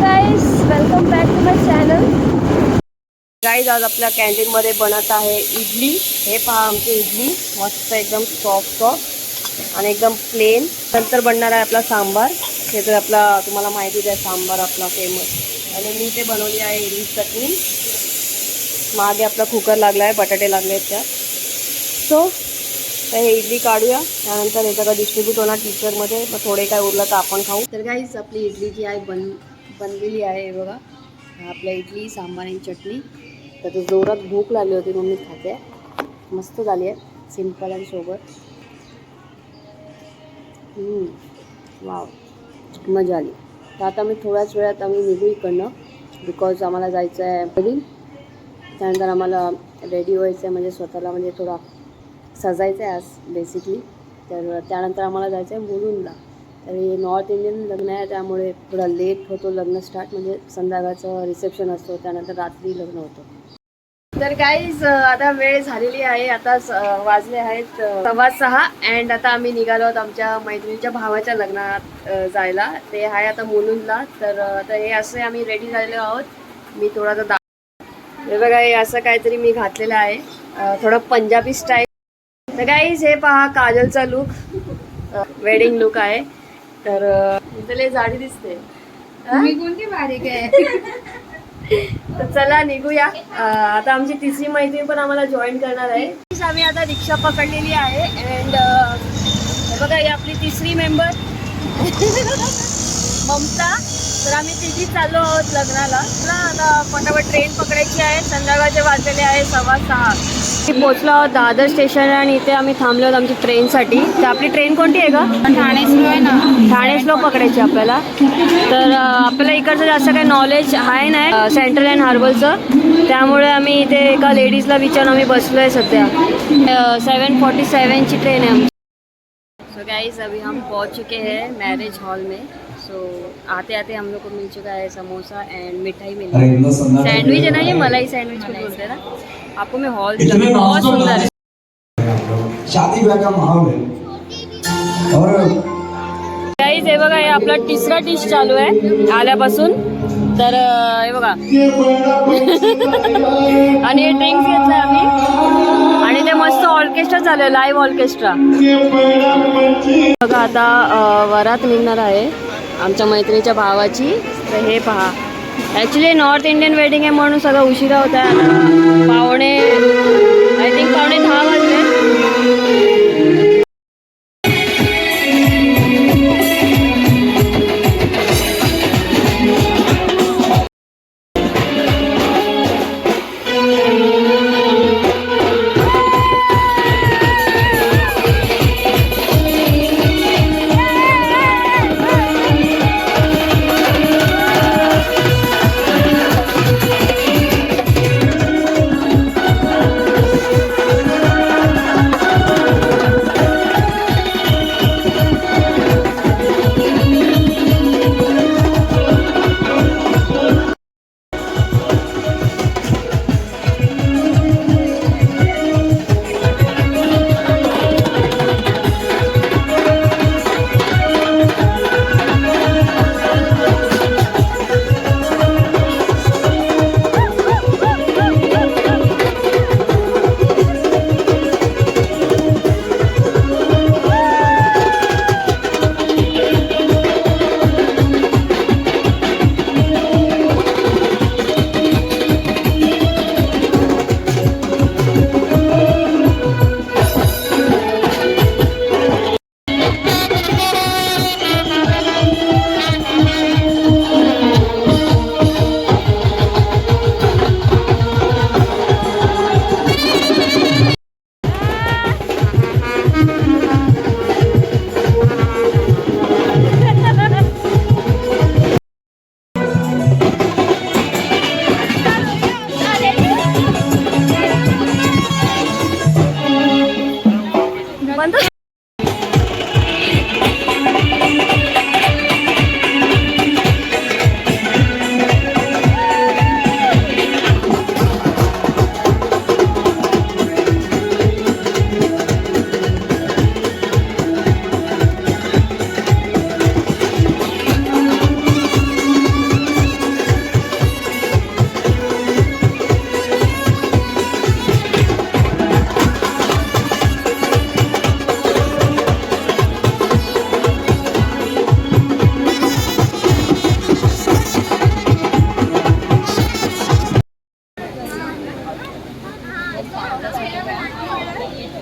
Guys welcome back to my channel guys आज आपल्या कॅन्टीनमध्ये बनत आहे इडली. हे पहा आमची इडली. मस्त एकदम सॉफ्ट सॉफ्ट आणि एकदम प्लेन नंतर बनणार आहे आपला सांबार. हे तर आपला तुम्हाला माहितीच आहे सांबार आपला फेमस आणि मी ते बनवली आहे इडली चटणी. मागे आपला कुकर लागला आहे बटाटे लागले आहेत त्यात. सो तर हे इडली काढूया. त्यानंतर हे सगळं डिस्ट्रीब्यूट होणार टीचरमध्ये मग थोडे काय उरलं तर आपण खाऊ. तर काहीच आपली इडली जी आहे बन बनलेली आहे बघा. आपल्या इडली सांबार आणि चटणी. तर जोरात भूक लागली होती मग मी खाते. मस्त झाली आहे. सिंपल आणि सोबत. वाव मजा आली. तर आता मी थोड्याच वेळात आम्ही निघू इकडनं. बिकॉज आम्हाला जायचं आहे घरी. त्यानंतर आम्हाला रेडी व्हायचं आहे म्हणजे स्वतःला म्हणजे थोडा सजायचं आहे आज बेसिकली तर त्यानंतर आम्हाला जायचं आहे मुलुंडला तर हे नॉर्थ इंडियन लग्न आहे त्यामुळे थोडा लेट होतो लग्न स्टार्ट म्हणजे संध्याकाळचं रिसेप्शन असतो त्यानंतर रात्री लग्न होतं. तर काहीच आता वेळ झालेली आहे आता वाजले आहेत सव्वा सहा अँड आता आम्ही निघालो आहोत आमच्या मैत्रिणीच्या भावाच्या लग्नात जायला. ते आहे आता मुलुंडला तर आता हे असे आम्ही रेडी झालेलो आहोत. मी थोडासा दा हे बघा हे असं काहीतरी मी घातलेलं आहे. थोडं पंजाबी स्टाईल तर काहीच हे पहा काजलचा लुक वेडिंग लुक आहे. तर लय जाडी दिसते. कोणती बारीक आहे. तर चला निघूया. आता आमची तिसरी मैत्रीण पण आम्हाला जॉईन करणार आहे. आम्ही आता रिक्षा पकडलेली आहे अँड बघा ही आपली तिसरी मेंबर ममता. तर आम्ही तिघी चाललो आहोत लग्नाला. आता पटापट ट्रेन पकडायची आहे. संध्याकाळचे वाजलेले आहे सव्वा सहा. मी पोचलो आहोत दादर स्टेशन आणि इथे आम्ही थांबलो आहोत आमची ट्रेनसाठी तर आपली ट्रेन कोणती आहे का ठाणे सुरू आहे ना. ठाणे स्लो पकडायची आपल्याला. तर आपल्याला इकडचं जास्त काही नॉलेज आहे नाही सेंट्रल अँड हार्बरचं त्यामुळे आम्ही इथे एका लेडीजला विचारून आम्ही बसलो आहे सध्या सेवन फोर्टी सेवनची ट्रेन है सो गाइस अभी हम पहुंच चुके हैं मैरिज हॉल में. सो आते आते हम लोग को मिल चुका है समोसा एंड मिठाई मिली। सैंडविच है ना ये? मलाई सैंडविच को बोलते हैं ना? आपको मैं हॉल बहुत सुंदर है। शादी ब्याह का माहौल है। और गाईज हे बघा हे आपला तिसरा डिश चालू आहे आल्यापासून. तर हे बघा. आणि हे ड्रिंक्स घेतलं आम्ही. आणि ते मस्त ऑर्केस्ट्रा चालू आहे लाईव्ह ऑर्केस्ट्रा बघा आता वरात निघणार आहे. आमच्या मैत्रिणीच्या भावाची. तर हे पहा. ॲक्च्युली नॉर्थ इंडियन वेडिंग आहे म्हणून सगळं उशिरा होत आहे पावणे आय थिंक पावणे दहा वाजले.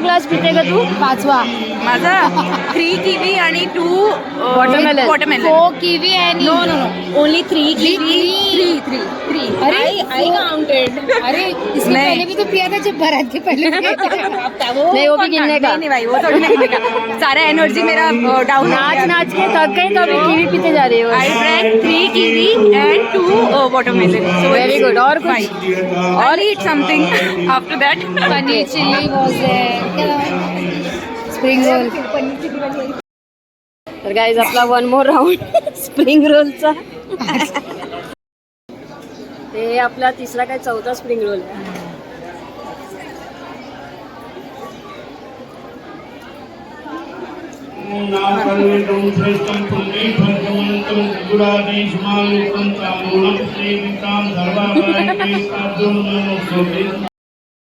ग्लास पिते का तू? पाचवा. माझा थ्री किवी आणि two Watermelon. Watermelon four kiwi आणि no no no only three kiwi three three three अरे, आई काउंटेड अरे नहीं। पहले भी तो पिया था जब भरत के पहले नहीं, वो भी गिनने का। नहीं भाई वो थोड़ी नहीं का। सारा एनर्जी मेरा डाउन नाच नाच के थक गई तो अभी कीवी पीते जा रही हो। I drank three kiwi and two watermelon so Very good. और कुछ? और eat something after that paneer chilli was spring roll. तर गाईज आपला वन मोर राऊंड स्प्रिंग रोलचा ते आपला तिसरा काय चौथा स्प्रिंग रोल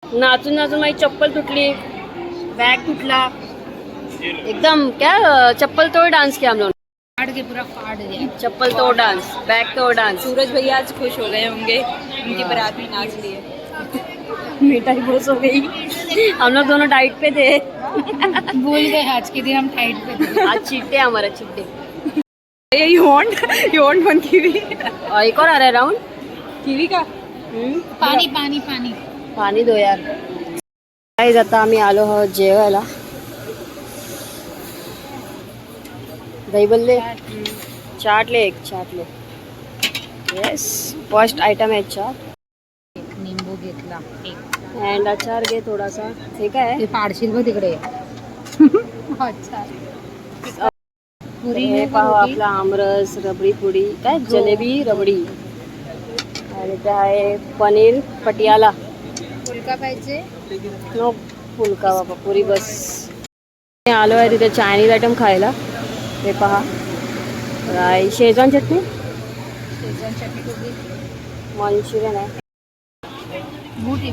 नाचून नाचून माझी चप्पल तुटली. बॅग तुटला. एकदम क्या चप्पल तोड़ डांस किया हम लोग फाड़ के पूरा फाड़ दिया। चप्पल तोड़ डांस बैग तोड़ डांस सूरज भैया आज खुश हो गए होंगे उनकी बारात में नाच लिए। मिठाई बहुत हो गई। हम लोग दोनों डाइट पे थे। भूल गए आज के दिन हम टाइट पे थे। आज चिट्टे हमारा चिट्टे you want you want one kiwi. और एक और आ रहा है राउंड किवी का? पाणी पाणी पाणी पाणी दो यार। काही आता आम्ही आलो आहोत जेवायला दही बल्ले चाट ले एक चाट ले येस फर्स्ट आयटम आहे चाट एक निंबू घेतला एक. अँड अचार घे थोडासा. हे काय ते पाडशील बघ तिकडे. अच्छा पुरी हे है पाहू. आपला आमरस रबडी पुडी काय? जलेबी रबडी. आणि ते आहे पनीर पटियाला. फुलका पाहिजे? नो फुलका बाबा पुरी बस. मी आलो आहे तिथे चायनीज आयटम खायला. ते पहा. शेजवान चटणी? शेजवान चटणी मंचुरियन आहे. मोठी.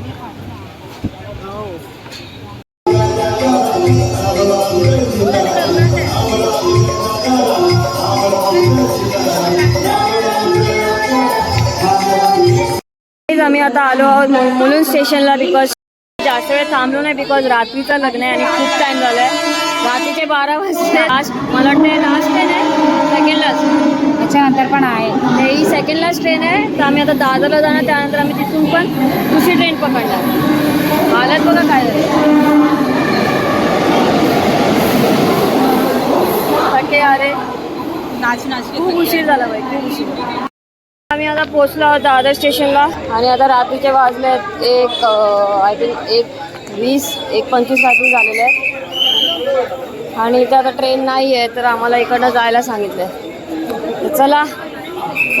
Guys, आम्ही आता आलो आहोत मुलुंड स्टेशनला बिकॉज जास्त वेळ थांबलो नाही बिकॉज रात्रीचं लग्न आहे आणि खूप टाइम झालाय. रात्रीचे बारा वाजले लास्ट मला वाटतं लास्ट ट्रेन आहे. सेकंडलाच त्याच्यानंतर पण आहे. हे ही सेकंडलाच ट्रेन आहे. तर आम्ही आता दादरला जाणार त्यानंतर आम्ही तिथून पण दुसरी ट्रेन पकडणार. हालत बघा काय झालं अरे नाच नाच खूप उशीर झाला बाई खूप उशीर. आम्ही आता पोहोचलो आहोत दादर स्टेशनला. आणि आता रात्रीचे वाजले आहेत एक आय थिंक एक वीस एक पंचवीस रात्री झालेले आहेत. आणि इथे आता ट्रेन नाही आहे तर आम्हाला इकडनं जायला सांगितलं चला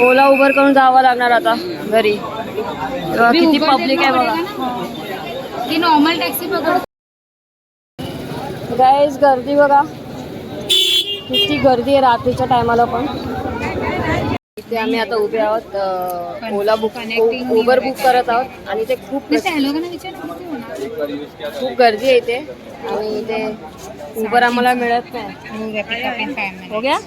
ओला उबर करून जावं लागणार आता घरी. किती पब्लिक आहे बघा. नॉर्मल टॅक्सी पकड गाईज गर्दी बघा. किती गर्दी आहे रात्रीच्या टायमाला पण. इथे आम्ही आता उभे आहोत ओला बुक उबर बुक करत आहोत. आणि ते खूप खूप गर्दी आहे इथे. आणि इथे उबर आम्हाला मिळत नाही. हो गया?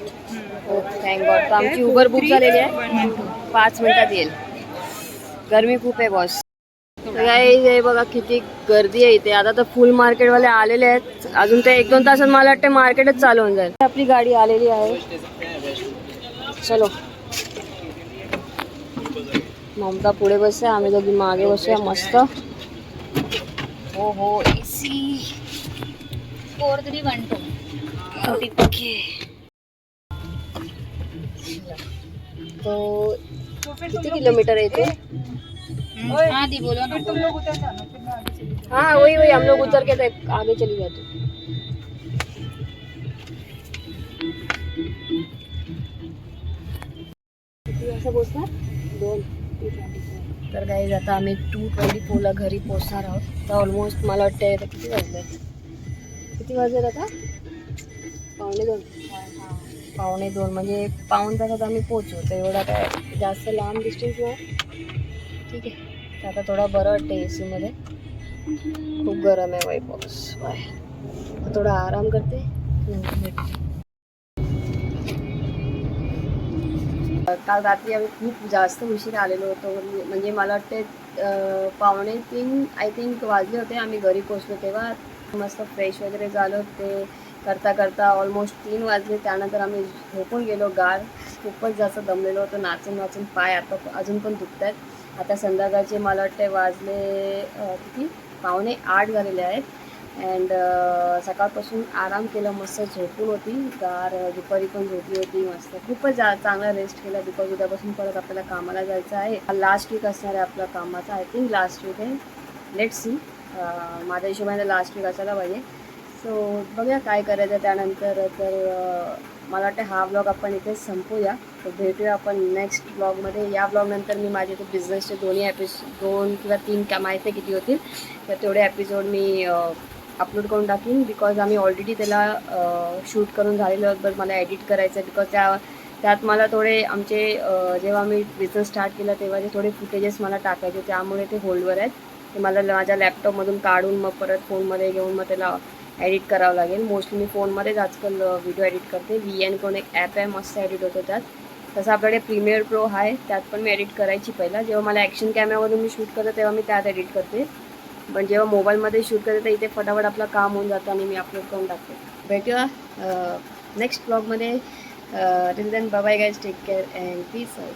थँक गॉड आमची उबर बुक झालेली आहे. पाच मिनिटात येईल. गरमी खूप आहे बॉस बघा किती गर्दी आहे इथे. आता तर फुल मार्केटवाले आलेले आहेत. अजून ते एक दोन तासात मला वाटतं मार्केटच चालू होऊन जाईल. आपली गाडी आलेली आहे. चलो. ममता पुढे बसते आम्ही दोघी मागे बसूया मस्त. हो हो AC four three one two. Okay. तो किती किलोमीटर आहे इथे हाँ दी बोलो ना। हाँ। वही वही हम लोग उतर के तो आगे चली जाते तर काही आता आम्ही टू ट्वेंटी फोरला घरी पोहोचणार आहोत. तर ऑलमोस्ट मला वाटतं किती वाजले? किती वाजले आता? पावणे दोन. पावणे दोन म्हणजे पाऊण तासात आम्ही पोचू तर एवढा काय जास्त लांब डिस्टन्स नाही. ठीक आहे. तर आता थोडा बरं वाटतं ए सीमध्ये खूप गरम आहे वाई पाऊस बाय. थोडा आराम करते. काल रात्री आम्ही खूप जास्त उशीर आलेलो होतो. म्हणजे- म्हणजे मला वाटते पावणे तीन आय थिंक वाजले होते. आम्ही घरी पोचलो तेव्हा. मस्त फ्रेश वगैरे झालो. ते करता करता ऑलमोस्ट तीन वाजले. त्यानंतर आम्ही झोपून गेलो गार. खूपच जास्त दमलेलो होतो. नाचून नाचून पाय आता अजून पण दुखत आहेत आता संध्याकाळचे मला वाटते वाजले किती? पावणे आठ झालेले आहेत. अँड सकाळपासून आराम केला. मस्त झोपून होती. गार दुपारी पण झोपली होती. मस्त. खूपच जा चांगला रेस्ट केला. बिकॉज उद्यापासून परत आपल्याला कामाला जायचं आहे. लास्ट वीक असणार आहे आपल्या कामाचा. आय थिंक लास्ट वीक आहे. लेट सी माझ्या हिशोबाने लास्ट वीक असायला पाहिजे. सो बघूया काय करायचं त्यानंतर तर मला वाटतं हा ब्लॉग आपण इथेच संपूया. तर भेटूया आपण नेक्स्ट ब्लॉगमध्ये या ब्लॉगनंतर मी माझे ते बिझनेसचे दोन्ही एपिसोड दोन किंवा तीन का माहिती किती होतील तर तेवढे एपिसोड मी अपलोड करून टाकीन. बिकॉज आम्ही ऑलरेडी त्याला शूट करून झालेलो आहोत बट मला एडिट करायचं आहे. बिकॉज त्या त्यात मला थोडे आमचे जेव्हा मी बिझनेस स्टार्ट केला तेव्हा ते थोडे फुटेजेस मला टाकायचे त्यामुळे ते होल्डवर आहेत. ते मला माझ्या लॅपटॉपमधून काढून मग परत फोनमध्ये घेऊन मग त्याला एडिट करावं लागेल. मोस्टली मी फोनमध्येच आजकाल व्हिडिओ एडिट करते. व्ही एन कोण एक ॲप आहे मस्त एडिट होतो त्यात. तसं आपल्याकडे प्रीमियर प्रो आहे त्यात पण मी एडिट करायची पहिला. जेव्हा मला ॲक्शन कॅमेरामधून मी शूट करते तेव्हा मी त्यात एडिट करते. पण जेव्हा मोबाईलमध्ये शूट करते तर इथे फटाफट आपलं काम होऊन जातं आणि मी अपलोड करून टाकते. भेटूया नेक्स्ट ब्लॉगमध्ये till then bye guys take care and peace out